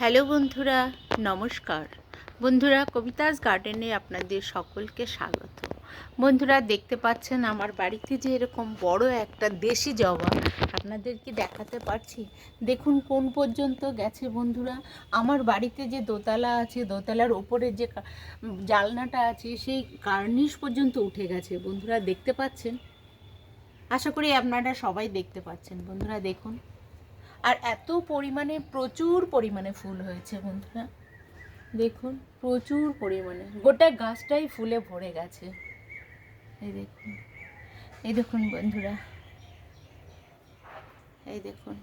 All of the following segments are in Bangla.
হ্যালো বন্ধুরা, নমস্কার। বন্ধুরা, কবিতাস গার্ডেনে আপনাদের সকলকে স্বাগত। বন্ধুরা, দেখতে পাচ্ছেন আমার বাড়িতে যে এরকম বড় একটা দেশি জবা, আপনাদের কি দেখাতে পারছি? দেখুন, কোন পর্যন্ত গেছে বন্ধুরা? আমার বাড়িতে যে দোতলা আছে, দোতলার ওপরে যে জালনাটা আছে, সেই কার্নিশ পর্যন্ত উঠে গেছে। বন্ধুরা, দেখতে পাচ্ছেন? আশা করি আপনারা সবাই দেখতে পাচ্ছেন। বন্ধুরা, দেখুন। আর এত পরিমাণে, প্রচুর পরিমাণে ফুল হয়েছে বন্ধুরা। দেখুন, প্রচুর পরিমাণে। গোটা গাছটাই ফুলে ভরে গেছে। এই দেখুন এই দেখুন বন্ধুরা। এই দেখুন।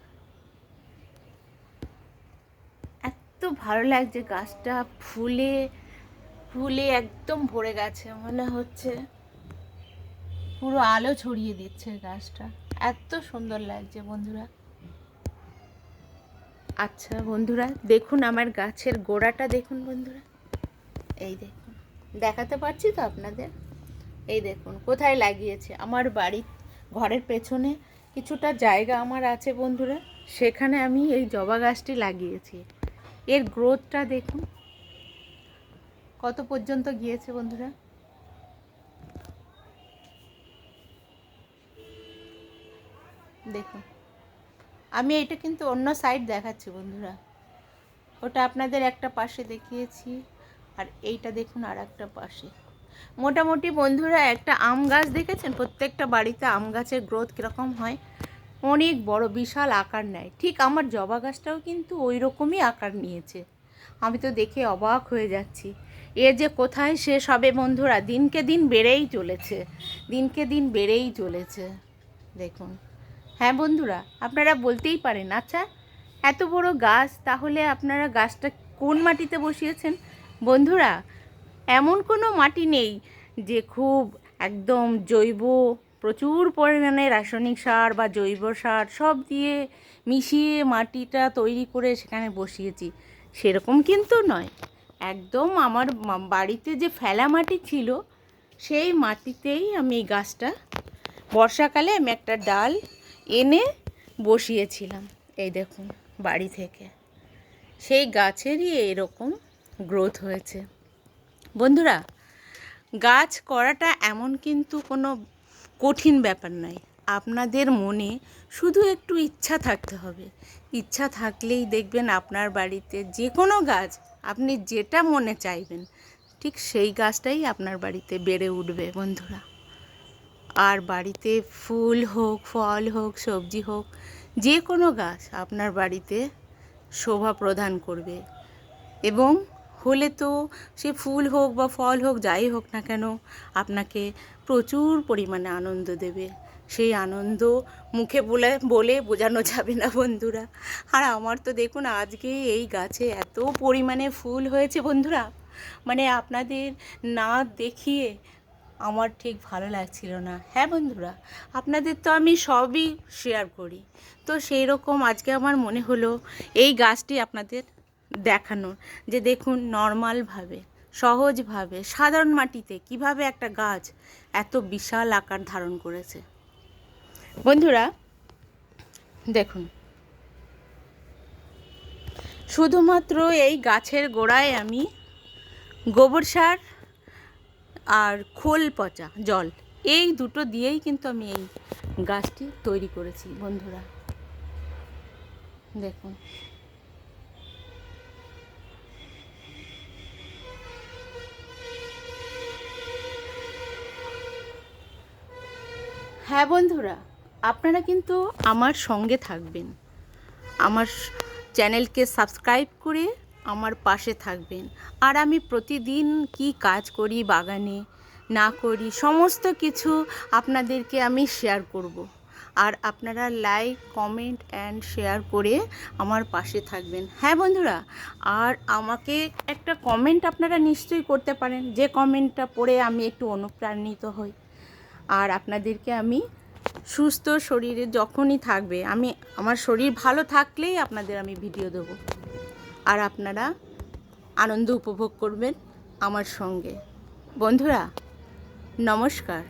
এত ভালো লাগছে গাছটা ফুলে ফুলে একদম ভরে গেছে, মনে হচ্ছে। পুরো আলো ছড়িয়ে দিচ্ছে গাছটা। এত সুন্দর লাগছে বন্ধুরা। আচ্ছা বন্ধুরা, দেখুন আমার গাছের গোড়াটা, দেখুন বন্ধুরা। এই দেখুন, দেখাতে পারছি তো আপনাদের? এই দেখুন, কোথায় লাগিয়েছে? আমার বাড়ির ঘরের পেছনে কিছুটা জায়গা আমার আছে বন্ধুরা, সেখানে আমি এই জবা গাছটি লাগিয়েছি। এর গ্রোথটা দেখুন, কত পর্যন্ত গিয়েছে বন্ধুরা? দেখুন আমি এটা কিন্তু অন্য সাইড দেখাচ্ছি বন্ধুরা। ওটা আপনাদের একটা পাশে দেখিয়েছি, আর এইটা দেখুন আর একটা পাশে। মোটামুটি বন্ধুরা একটা আম গাছ দেখেছেন? প্রত্যেকটা বাড়িতে আম গাছের গ্রোথ কীরকম হয়? অনেক বড়, বিশাল আকার নেয়। ঠিক আমার জবা গাছটাও কিন্তু ওই রকমই আকার নিয়েছে। আমি তো দেখে অবাক হয়ে যাচ্ছি। এ যে কোথায় শেষ হবে বন্ধুরা? দিনকে দিন বেড়েই চলেছে। দিনকে দিন বেড়েই চলেছে। দেখুন। হ্যাঁ বন্ধুরা, আপনারা বলতেই পারেন। আচ্ছা এত বড় গাছ, তাহলে আপনারা গাছটা কোন মাটিতে বসিয়েছেন? বন্ধুরা, এমন কোনো মাটি নেই যে খুব একদম জৈব, প্রচুর পরিমাণে রাসায়নিক সার বা জৈব সার সব দিয়ে মিশিয়ে মাটিটা তৈরি করে সেখানে বসিয়েছি। সেরকম কিন্তু নয়। একদম আমার বাড়িতে যে ফেলা মাটি ছিল, সেই মাটিতেই আমি গাছটা, বর্ষাকালে আমি একটা ডাল এনে বসিয়েছিলাম। এই দেখুন, বাড়ি থেকে। সেই গাছেরই এরকম গ্রোথ হয়েছে। বন্ধুরা, গাছ করাটা এমন কিন্তু কোনো কঠিন ব্যাপার নয়। আপনাদের মনে শুধু একটু ইচ্ছা থাকতে হবে। ইচ্ছা থাকলেই দেখবেন আপনার বাড়িতে যে কোনো গাছ আপনি যেটা মনে চাইবেন, ঠিক সেই গাছটাই আপনার বাড়িতে বেড়ে উঠবে, বন্ধুরা। আর বাড়িতে ফুল হোক, ফল হোক, সবজি হোক, যে কোনো গাছ আপনার বাড়িতে শোভা প্রদান করবে। এবং হলে তো সে ফুল হোক বা ফল হোক, যাই হোক না কেন, আপনাকে প্রচুর পরিমাণে আনন্দ দেবে। সেই আনন্দ মুখে বলে বলে বোঝানো যাবে না বন্ধুরা। আর আমার তো দেখুন, আজকে এই গাছে এত পরিমাণে ফুল হয়েছে বন্ধুরা। মানে আপনাদের না দেখিয়ে আমার ঠিক ভালো লাগছিল না। হ্যাঁ বন্ধুরা, আপনাদের তো আমি সবই শেয়ার করি। তো সেই রকম আজকে আমার মনে হলো এই গাছটি আপনাদের দেখানোর। যে দেখুন নর্মালভাবে সহজভাবে সাধারণ মাটিতে কীভাবে একটা গাছ এত বিশাল আকার ধারণ করেছে। বন্ধুরা, দেখুন। শুধুমাত্র এই গাছের গোড়ায় আমি গোবর সার আর খোল পচা, জল। এই দুটো দিয়েই কিন্তু আমি এই গাছটি তৈরি করেছি, বন্ধুরা। দেখুন। হ্যাঁ বন্ধুরা, আপনারা কিন্তু আমার সঙ্গে থাকবেন। আমার চ্যানেলকে সাবস্ক্রাইব করে আমার পাশে থাকবেন। আর আমি প্রতিদিন কি কাজ করি বাগানে, না করি, সমস্ত কিছু আপনাদেরকে আমি শেয়ার করব। আর আপনারা লাইক কমেন্ট অ্যান্ড শেয়ার করে আমার পাশে থাকবেন। হ্যাঁ বন্ধুরা, আর আমাকে একটা কমেন্ট আপনারা নিশ্চয়ই করতে পারেন। যে কমেন্টটা পড়ে আমি একটু অনুপ্রাণিত হই। আর আপনাদেরকে আমি সুস্থ শরীরে যখনই থাকবে, আমি, আমার শরীর ভালো থাকলেই আপনাদের আমি ভিডিও দেবো। আর আপনারা আনন্দ উপভোগ করবেন আমার সঙ্গে। বন্ধুরা নমস্কার।